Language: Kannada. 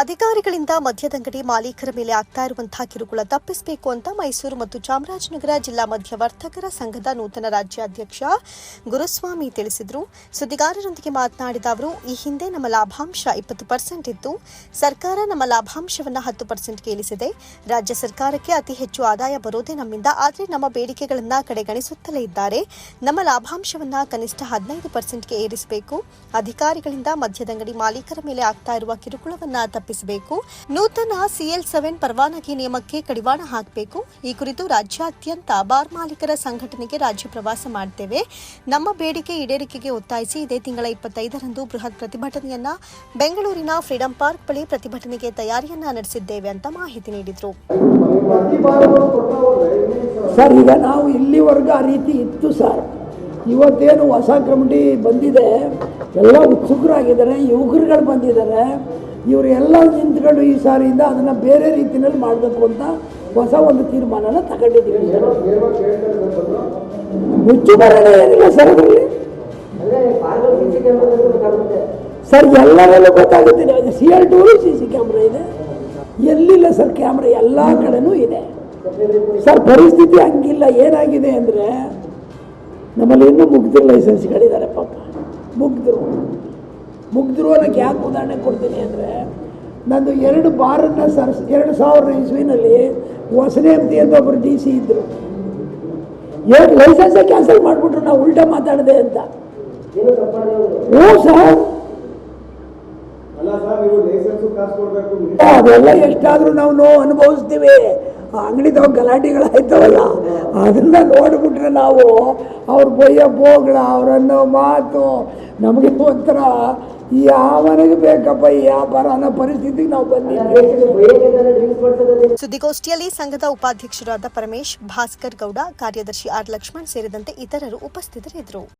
ಅಧಿಕಾರಿಗಳಿಂದ ಮದ್ಯದಂಗಡಿ ಮಾಲೀಕರ ಮೇಲೆ ಆಗ್ತಾ ಇರುವಂತಹ ಕಿರುಕುಳ ತಪ್ಪಿಸಬೇಕು ಅಂತ ಮೈಸೂರು ಮತ್ತು ಚಾಮರಾಜನಗರ ಜಿಲ್ಲಾ ಮಧ್ಯವರ್ತಕರ ಸಂಘದ ನೂತನ ರಾಜ್ಯಾಧ್ಯಕ್ಷ ಗುರುಸ್ವಾಮಿ ತಿಳಿಸಿದರು. ಸುದ್ದಿಗಾರರೊಂದಿಗೆ ಮಾತನಾಡಿದ ಅವರು, ಈ ಹಿಂದೆ ನಮ್ಮ ಲಾಭಾಂಶ ಇಪ್ಪತ್ತು ಪರ್ಸೆಂಟ್ ಇತ್ತು. ಸರ್ಕಾರ ನಮ್ಮ ಲಾಭಾಂಶವನ್ನು ಹತ್ತು ಪರ್ಸೆಂಟ್ಗೆ ಇಳಿಸಿದೆ. ರಾಜ್ಯ ಸರ್ಕಾರಕ್ಕೆ ಅತಿ ಹೆಚ್ಚು ಆದಾಯ ಬರೋದೇ ನಮ್ಮಿಂದ, ಆದರೆ ನಮ್ಮ ಬೇಡಿಕೆಗಳನ್ನು ಕಡೆಗಣಿಸುತ್ತಲೇ ಇದ್ದಾರೆ. ನಮ್ಮ ಲಾಭಾಂಶವನ್ನು ಕನಿಷ್ಠ ಹದಿನೈದು ಪರ್ಸೆಂಟ್ಗೆ ಏರಿಸಬೇಕು. ಅಧಿಕಾರಿಗಳಿಂದ ಮದ್ಯದಂಗಡಿ ಮಾಲೀಕರ ಮೇಲೆ ಆಗ್ತಾ ಇರುವ ಕಿರುಕುಳವನ್ನ ತಪ್ಪಿಸಬೇಕು ನೂತನ ಸಿಎಲ್ ಸೆವೆನ್ ಪರವಾನಗಿ ನಿಯಮಕ್ಕೆ ಕಡಿವಾಣ ಹಾಕಬೇಕು. ಈ ಕುರಿತು ರಾಜ್ಯಾದ್ಯಂತ ಬಾರ್ ಮಾಲೀಕರ ಸಂಘಟನೆಗೆ ರಾಜ್ಯ ಪ್ರವಾಸ ಮಾಡ್ತೇವೆ. ನಮ್ಮ ಬೇಡಿಕೆ ಈಡೇರಿಕೆಗೆ ಒತ್ತಾಯಿಸಿ ಇದೇ ತಿಂಗಳ ಇಪ್ಪತ್ತೈದರಂದು ಬೃಹತ್ ಪ್ರತಿಭಟನೆಯನ್ನ ಬೆಂಗಳೂರಿನ ಫ್ರೀಡಂ ಪಾರ್ಕ್ ಬಳಿ ಪ್ರತಿಭಟನೆಗೆ ತಯಾರಿಯನ್ನ ನಡೆಸಿದ್ದೇವೆ ಅಂತ ಮಾಹಿತಿ ನೀಡಿದರು. ಸರ್, ಈಗ ನಾವು ಇಲ್ಲಿವರೆಗೂ ಆ ರೀತಿ ಇತ್ತು ಸರ್. ಇವತ್ತೇನು ಹೊಸ ಕಮಿಟಿ ಬಂದಿದೆ. ಎಲ್ಲ ಉತ್ಸುಕರಾಗಿದ್ದಾರೆ. ಯುವಕರುಗಳು ಬಂದಿದ್ದಾರೆ. ಇವರೆಲ್ಲ ನಿಂತ್ಕೊಂಡು ಈ ಸಾರಿಯಿಂದ ಅದನ್ನು ಬೇರೆ ರೀತಿಯಲ್ಲಿ ಮಾಡಬೇಕು ಅಂತ ಹೊಸ ಒಂದು ತೀರ್ಮಾನನ ತಗೊಂಡಿದ್ದೀವಿ. ಮುಚ್ಚು ಬರೋಣ ಸರ್ ಅದರಲ್ಲಿ ಸರ್, ಎಲ್ಲರಲ್ಲೂ ಗೊತ್ತಾಗುತ್ತೆ C L two C C camera ಇದೆ. ಎಲ್ಲಿಲ್ಲ ಸರ್ ಕ್ಯಾಮ್ರಾ? ಎಲ್ಲ ಕಡೆನೂ ಇದೆ. ಸರ್, ಪರಿಸ್ಥಿತಿ ಹಂಗಿಲ್ಲ. ಏನಾಗಿದೆ ಅಂದರೆ ನಮ್ಮಲ್ಲಿ ಇನ್ನೂ ಮುಗ್ಧರು ಲೈಸೆನ್ಸ್ಗಳಿದ್ದಾರೆ ಪಾಪ. ಮುಗ್ಧರು ಮುಗ್ಧರು ಅನ್ನೋಕ್ಕೆ ಯಾಕೆ ಉದಾಹರಣೆ ಕೊಡ್ತೀನಿ ಅಂದರೆ ನಂದು ಎರಡು ಬಾರನ್ನು ಸರ್ ಎರಡು ಸಾವಿರದ ಇಸ್ವಿನಲ್ಲಿ ಹೊಸನೇಮ್ತಿ ಅಂತ ಒಬ್ಬರು ಡಿ ಸಿ ಇದ್ದರು ಎರಡು ಲೈಸೆನ್ಸೇ ಕ್ಯಾನ್ಸಲ್ ಮಾಡಿಬಿಟ್ರು ನಾವು ಉಲ್ಟಾ ಮಾತಾಡಿದೆ ಅಂತ. ಹ್ಞೂ ಸರ್! ಅದೆಲ್ಲ ಎಷ್ಟಾದರೂ ನಾವು ನೋವು ಅನುಭವಿಸ್ತೀವಿ. ಆ ಅಂಗಡಿದವ ಗಲಾಟೆಗಳಾಯ್ತವಲ್ಲ. ಅದನ್ನ ನೋಡ್ಬಿಟ್ರೆ ನಾವು ಅವ್ರ ಬೊಯ್ಯ ಬೋಗಳ ಅವರನ್ನೋ ಮಾತು ನಮಗೆ ಒಂಥರ ಯಾವನಿಗೆ ಬೇಕಪ್ಪ ಈ ವ್ಯಾಪಾರ ಅನ್ನೋ ಪರಿಸ್ಥಿತಿಗೆ ನಾವು ಬಂದಿದ್ದೀವಿ. ಸುದ್ದಿಗೋಷ್ಠಿಯಲ್ಲಿ ಸಂಘದ ಉಪಾಧ್ಯಕ್ಷರಾದ ಪರಮೇಶ್, ಭಾಸ್ಕರ್ ಗೌಡ, ಕಾರ್ಯದರ್ಶಿ ಆರ್ ಲಕ್ಷ್ಮಣ್ ಸೇರಿದಂತೆ ಇತರರು ಉಪಸ್ಥಿತರಿದ್ದರು.